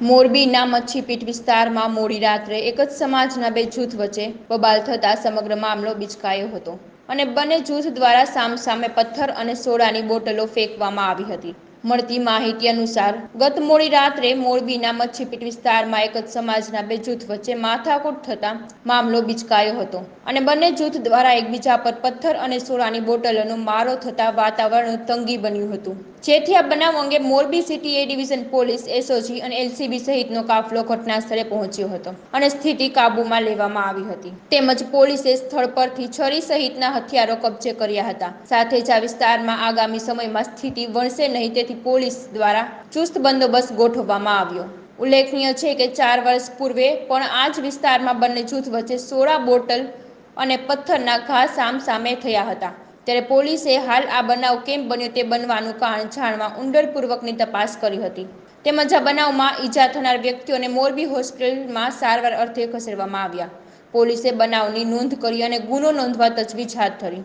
મોરબીના મચ્છીપીટ વિસ્તારમાં મોડી રાત્રે એક જ સમાજના બે જૂથ વચ્ચે બબાલ થતા સમગ્ર મામલો બિચકાયો હતો અને બંને જૂથ દ્વારા સામસામે પથ્થર અને સોડાની બોટલો ફેંકવામાં આવી હતી. મળતી માહિતી અનુસાર, ગત મોડી રાત્રે મોરબીના મચ્છીપીટ વિસ્તારમાં એક જ સમાજના બે જૂથ વચ્ચે માથાકૂટ થતા મામલો બિચકાયો હતો અને બંને જૂથ દ્વારા એકબીજા પર પથ્થર અને સોડાની બોટલોનો મારો થતા વાતાવરણ તંગી બન્યું હતું. જેથી આ બનાવ અંગે Morbi city A division police, SOG અને એલસીબી સહિતનો કાફલો ઘટના સ્થળે પહોંચ્યો હતો અને સ્થિતિ કાબૂમાં લેવામાં આવી હતી. તેમજ પોલીસે સ્થળ પરથી છરી સહિતના હથિયારો કબજે કર્યા હતા. સાથે જ આ વિસ્તારમાં આગામી સમયમાં સ્થિતિ વણસે નહીં, તેથી પોલીસ દ્વારા ચુસ્ત બંદોબસ્ત ગોઠવવામાં આવ્યો. ઉલ્લેખનીય છે કે ચાર વર્ષ પૂર્વે પણ આ જ વિસ્તારમાં બંને જૂથ વચ્ચે સોળા બોટલ અને પથ્થરના ઘા સામ સામે થયા હતા. ત્યારે પોલીસે હાલ આ બનાવ કેમ બન્યો તે બનવાનું કારણ જાણવા ઊંડરપૂર્વકની તપાસ કરી હતી. તેમજ આ બનાવમાં ઈજા થનાર વ્યક્તિઓને મોરબી હોસ્પિટલમાં સારવાર અર્થે ખસેડવામાં આવ્યા. પોલીસે બનાવની નોંધ કરી અને ગુનો નોંધવા તજવીજ હાથ ધરી.